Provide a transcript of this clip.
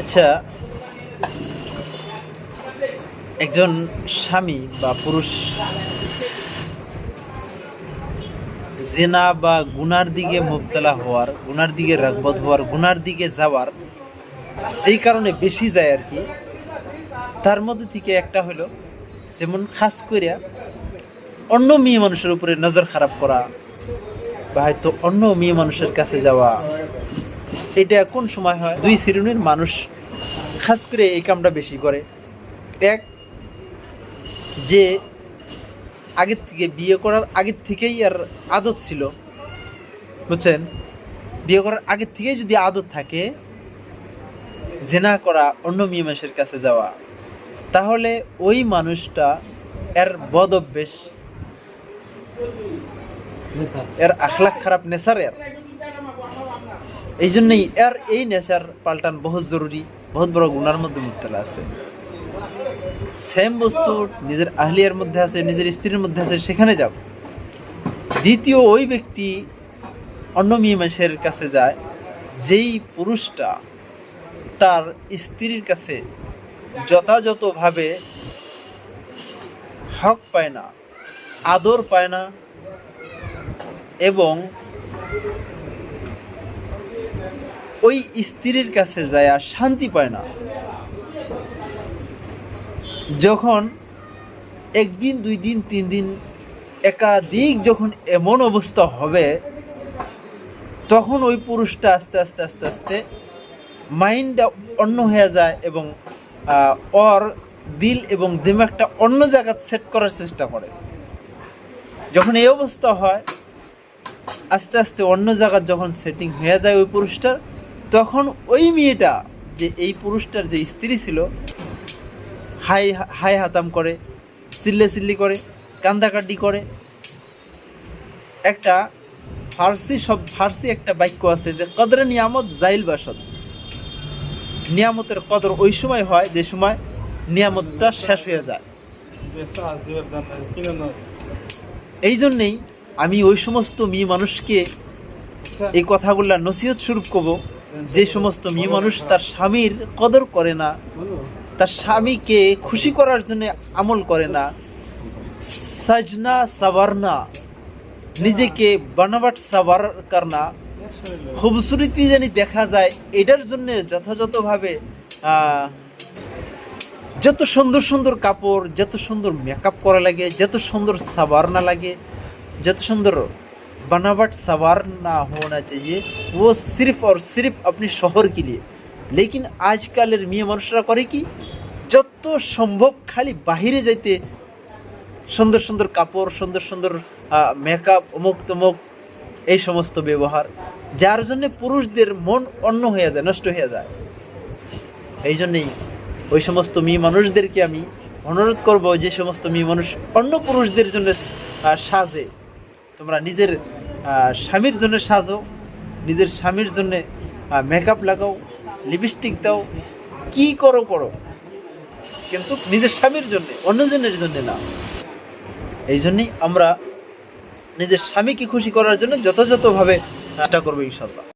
আচ্ছা একজন স্বামী বা পুরুষ জেনা বা গুনার দিকে মুবতলা হওয়ার, গুনার দিকে রাগবত হওয়ার, গুনার দিকে যাওয়ার, যেই কারণে বেশি যায় আর কি, তার মধ্যে থেকে একটা হলো যেমন খাস করিয়া অন্য মেয়ে মানুষের উপরে নজর খারাপ করা বা হয়তো অন্য মেয়ে মানুষের কাছে যাওয়া। এটা কোন সময় হয়? দুই শ্রেণির মানুষ খাস করে এই কামটা বেশি করে। এক, যে আগের থেকে বিয়ে করার আগের থেকেই আর আদত ছিল। বুঝছেন? বিয়ে করার আগের থেকেই যদি আদত থাকে, জেনা করা, অন্য মেয়ে মানুষের কাছে যাওয়া, তাহলে ওই মানুষটা এর বদ অভ্যেস, এর আখলাখ খারাপ নেশার এর। এই জন্যই এর এই নেশার পাল্টান বহুত জরুরি, বহুত বড় গুণার মধ্যে মুক্তলা আছে। সেম বস্তু নিজের আহলিয়ার মধ্যে আছে, নিজের স্ত্রীর মধ্যে আছে, সেখানে যাও। দ্বিতীয় ওই ব্যক্তি অন্য মেয়ে মানুষের কাছে যায়, যেই পুরুষটা তার স্ত্রীর কাছে যথাযথভাবে হক পায় না, আদর পায় না এবং ওই স্ত্রীর কাছে যায় আর শান্তি পায় না। যখন একদিন, দুই দিন, তিন দিন একাধিক যখন এমন অবস্থা হবে, তখন ওই পুরুষটা আস্তে আস্তে আস্তে আস্তে মাইন্ডটা অন্য হয়ে যায় এবং ওর দিল এবং দিমাগটা অন্য জায়গা সেট করার চেষ্টা করে। যখন এই অবস্থা হয়, আস্তে আস্তে অন্য জায়গার যখন সেটিং হয়ে যায় ওই পুরুষটার তখন ওই মেয়েটা যে এই পুরুষটার যে স্ত্রী ছিল, হাই হাই হাতাম করে, চিল্লে চিল্লি করে, কান্দাকাটি করে। একটা ফার্সি সব, ফার্সি একটা বাক্য আছে যে, কদরে নিয়ামত জাইল বাসদ। নিয়ামতের কদর ওই সময় হয়, যে সময় নিয়ামতটা শেষ হয়ে যায়। এই জন্যেই আমি ওই সমস্ত মেয়ে মানুষকে এই কথাগুলা নসিহত স্বরূপ করব। যে সমস্ত মেয়ে মানুষ তার স্বামীর কদর করে না, তার স্বামীকে খুশি করার জন্য আমল করে না, সাজনা সাবারনা নিজেকে বানাবাট সাবার করনা খুবসুরতি জানি দেখা যায়, এটার জন্য যথাযথভাবে যত সুন্দর সুন্দর কাপড়, যত সুন্দর মেকআপ করা লাগে, যত সুন্দর সাবারনা লাগে, যত সুন্দর बनावट सवार ना होना चाहिए वो सिर्फ और सिर्फ अपने शोहर के लिए लेकिन আজকালের মেয়ে মানুষরা করে কি যত সম্ভব খালি বাহিরে যাইতে সুন্দর সুন্দর কাপড় সুন্দর সুন্দর মেকআপ অমুক তমুক এই সমস্ত ব্যবহার যার জন্য পুরুষদের মন অন্য হয়ে যায় নষ্ট হয়ে যায় এই জন্যেই ওই সমস্ত মেয়ে মানুষদেরকে আমি অনুরোধ করব যে সমস্ত মেয়ে মানুষ অন্য পুরুষদের জন্য আহ, সাজে তোমরা নিজের স্বামীর জন্য সাজো, নিজের স্বামীর জন্য মেকআপ লাগাও লিপস্টিক দাও, কি করো করো। কিন্তু নিজের স্বামীর জন্য, অন্যজনের জন্য না। এই জন্যই আমরা নিজের স্বামীকে খুশি করার জন্য যথাযথভাবে চেষ্টা করব ইনশাল্লাহ